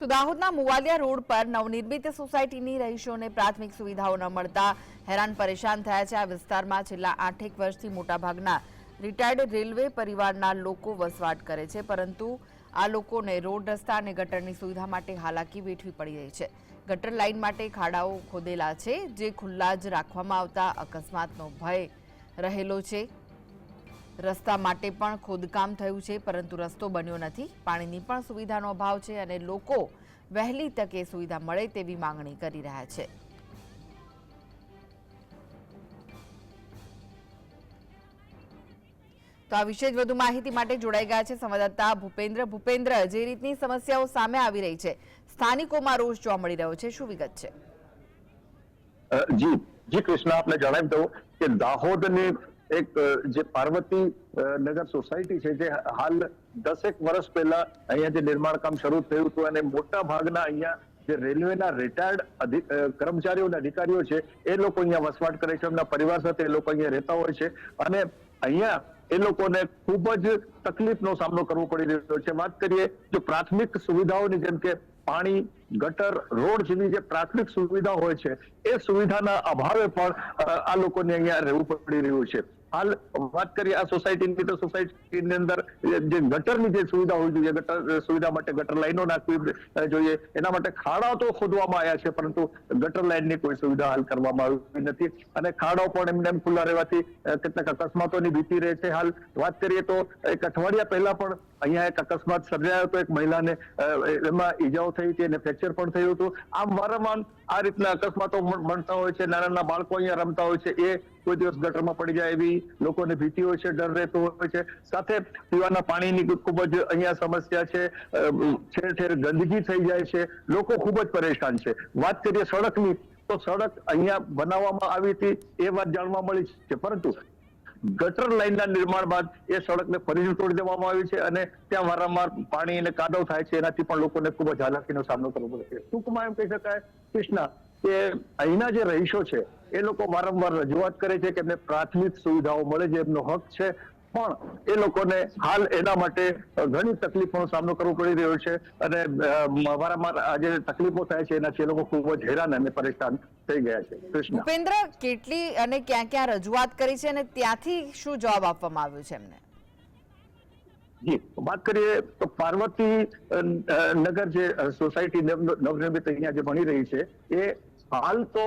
તો દાહોદના મુવાલિયા રોડ પર નવનિર્મિત સોસાયટીની રહીશોને પ્રાથમિક સુવિધાઓ ન મળતા હેરાન પરેશાન થયા છે આ વિસ્તારમાં છેલ્લા આઠેક વર્ષથી મોટાભાગના રિટાયર્ડ રેલવે પરિવારના લોકો વસવાટ કરે છે, પરંતુ આ લોકોને રોડ રસ્તા અને ગટરની સુવિધા માટે હાલાકી વેઠવી પડી રહી છે. ગટર લાઇન માટે ખાડાઓ ખોદેલા છે, જે ખુલ્લા જ રાખવામાં આવતા અકસ્માતનો ભય રહેલો છે. રસ્તા માટે પણ ખોદકામ થયું છે, પરંતુ રસ્તો બન્યો નથી. પાણીની પણ સુવિધાનો અભાવ છે અને લોકો વહેલી તકે સુવિધા મળે તેવી માંગણી કરી રહ્યા છે. તો આ વિશે જ વધુ માહિતી માટે જોડાઈ ગયા છે સંવાદદાતા ભૂપેન્દ્ર. ભૂપેન્દ્ર, જે રીતની સમસ્યાઓ સામે આવી રહી છે, સ્થાનિકોમાં રોષ જોવા મળી રહ્યો છે, શું વિગત છે? જી જી, કૃષ્ણ, આપને જણાવી દઉં કે દાહોદની એક જે પાર્વતી નગર સોસાયટી છે, જે હાલ દસેક વર્ષ પહેલા અહીંયા જે નિર્માણ કામ શરૂ થયું હતું અને મોટા ભાગના અહીંયા જે રેલવેના રિટાયર્ડ કર્મચારીઓ અને અધિકારીઓ છે, એ લોકો અહીંયા વસવાટ કરે છે, એમના પરિવાર સાથે એ લોકો અહીંયા રહેતા હોય છે અને અહીંયા એ લોકોને ખૂબ જ તકલીફનો સામનો કરવો પડી રહ્યો છે. વાત કરીએ જો પ્રાથમિક સુવિધાઓની, જેમ કે પાણી, ગટર, રોડ જેવી જે પ્રાથમિક સુવિધા હોય છે, એ સુવિધાના અભાવે પણ આ લોકોને અહીંયા રહેવું પડી રહ્યું છે. હાલ વાત કરીએ આ સોસાયટીની તો સોસાયટીની અંદર જે ગટરની જે સુવિધા હોવી જોઈએ, ગટર સુવિધા માટે ગટર લાઈનો નાખવી જોઈએ, એના માટે ખાડા તો ખોદવામાં આવ્યા છે, પરંતુ ગટર લાઈનની કોઈ સુવિધા હાલ કરવામાં આવી નથી. અને ખાડાઓ પણ એમને એમ ખુલ્લા રહેવાથી કેટલાક અકસ્માતોની ભીતિ રહે છે. હાલ વાત કરીએ તો એક અઠવાડિયા પહેલા પણ અહીંયા એક અકસ્માત સર્જાયો હતો. એક મહિલાને એમાં ઈજાઓ થઈ હતી અને ફ્રેક્ચર પણ થયું હતું. આમ વારંવાર આ રીતના અકસ્માતો બન- બનતા હોય છે. નાના નાના બાળકો અહીંયા રમતા હોય છે. એ કોઈ દિવસ ગટરમાં પડી જાય એવી લોકોને ભીતિ હોય છે, ડર રહેતો હોય છે. સાથે પીવાના પાણીની ખૂબ જ અહીંયા સમસ્યા છે. ઠેર ઠેર ગંદકી થઈ જાય છે. લોકો ખૂબ જ પરેશાન છે. વાત કરીએ સડકની, તો સડક અહીંયા બનાવવામાં આવી હતી, એ વાત જાણવા મળી છે. પરંતુ ગટર લાઈનના નિર્માણ બાદ એ સડકને ફરીથી તોડી દેવામાં આવી છે અને ત્યાં વારંવાર પાણી અને કાદવ થાય છે. એનાથી પણ લોકોને ખૂબ જ હાલાકીનો સામનો કરવો પડે છે. ટૂંકમાં એમ કહી શકાય, કૃષ્ણા કે અહીંના જે રહીશો છે એ લોકો વારંવાર રજૂઆત કરે છે કે એમને પ્રાથમિક સુવિધાઓ મળે છે એમનો હક છે. પણ એ લોકોને હાલ એના માટે ઘણી તકલીફોનો સામનો કરવો પડી રહ્યો છે અને વારંવાર આજે તકલીફો થાય છે એનાથી એ લોકો ખૂબ જ હેરાન અને પરેશાન થઈ ગયા છે. કૃષ્ણ. ભૂપેન્દ્ર કેટલી અને ક્યાં ક્યાં રજૂઆત કરી છે અને ત્યાંથી શું જવાબ આપવામાં આવ્યો છે એમને? જી વાત કરીએ તો પાર્વતી નગર જે સોસાયટી નવ- નવનિર્મિત અહીંયા જે ભણી રહી છે એ હાલ તો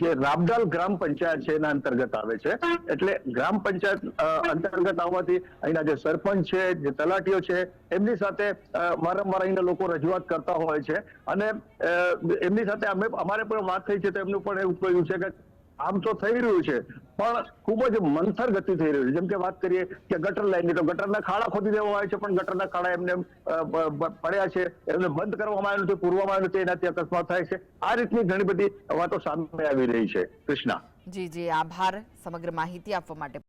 જે રાબડાલ ગ્રામ પંચાયત છે એના અંતર્ગત આવે છે. એટલે ગ્રામ પંચાયત અંતર્ગત આવવાથી અહીંના જે સરપંચ છે, જે તલાટીઓ છે, એમની સાથે વારંવાર અહીંના લોકો રજૂઆત કરતા હોય છે. અને એમની સાથે અમે, અમારે પણ વાત થઈ છે તો એમનું પણ એવું કહ્યું છે કે આમ તો થઈ રહ્યું છે. પણ ખૂબ જ મંથર ગતિ થઈ રહ્યું છે. જેમ કે વાત કરીએ કે ગટર લાઈનની, તો ગટરના ખાડા ખોદી દેવામાં આવે છે, પણ ગટરના ખાડા એમને પડ્યા છે. એમને બંધ કરવામાં આવ્યું નથી, પૂરવામાં આવ્યું નથી, એનાથી અકસ્માત થાય છે. આ રીતની ઘણી બધી વાતો સામે આવી રહી છે. કૃષ્ણા. જી જી, આભાર સમગ્ર માહિતી આપવા માટે.